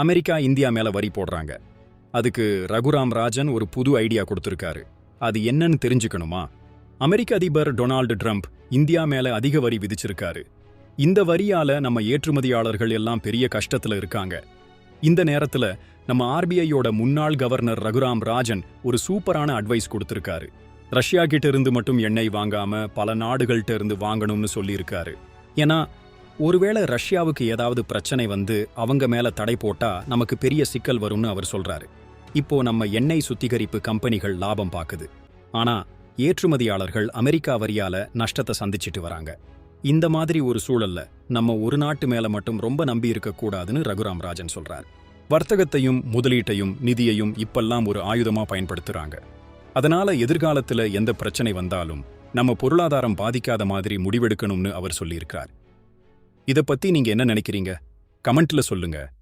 America India மேல வரி போடுறாங்க. அதுக்கு ரகுராம் ராஜன் ஒரு புது ஐடியா கொடுத்திருக்காரு. அது என்னன்னு தெரிஞ்சுக்கணுமா? அமெரிக்க அதிபர் டொனால்டு ட்ரம்ப் இந்தியா மேல அதிக வரி விதிச்சிருக்காரு. இந்த வரியால நம்ம ஏற்றுமதியாளர்கள் எல்லாம் பெரிய கஷ்டத்துல இருக்காங்க. இந்த நேரத்துல நம்ம ஆர்பிஐயோட முன்னாள் கவர்னர் ரகுராம் ராஜன் ஒரு சூப்பரான அட்வைஸ் கொடுத்திருக்காரு. ரஷ்யா கிட்ட இருந்து மட்டும் எண்ணெய் வாங்காம பல நாடுகள்கிட்ட இருந்து வாங்கணும்னு சொல்லியிருக்காரு. ஏன்னா ஒருவேளை ரஷ்யாவுக்கு ஏதாவது பிரச்சனை வந்து அவங்க மேல தடை போட்டா நமக்கு பெரிய சிக்கல் வரும்னு அவர் சொல்றாரு. இப்போ நம்ம எண்ணெய் சுத்திகரிப்பு கம்பெனிகள் லாபம் பாக்குது. ஆனா ஏற்றுமதியாளர்கள் அமெரிக்கா வரியால நஷ்டத்தை சந்திச்சிட்டு வராங்க. இந்த மாதிரி ஒரு சூழல்ல நம்ம ஒரு நாட்டு மேல மட்டும் ரொம்ப நம்பி இருக்கக்கூடாதுன்னு ரகுராம் ராஜன் சொல்றார். வர்த்தகத்தையும் முதலீட்டையும் நிதியையும் இப்பெல்லாம் ஒரு ஆயுதமா பயன்படுத்துறாங்க. அதனால எதிர்காலத்துல எந்த பிரச்சனை வந்தாலும் நம்ம பொருளாதாரம் பாதிக்காத மாதிரி முடிவெடுக்கணும்னு அவர் சொல்லியிருக்கிறார். இத பத்தி நீங்க என்ன நினைக்கிறீங்க? கமெண்ட்ல சொல்லுங்க.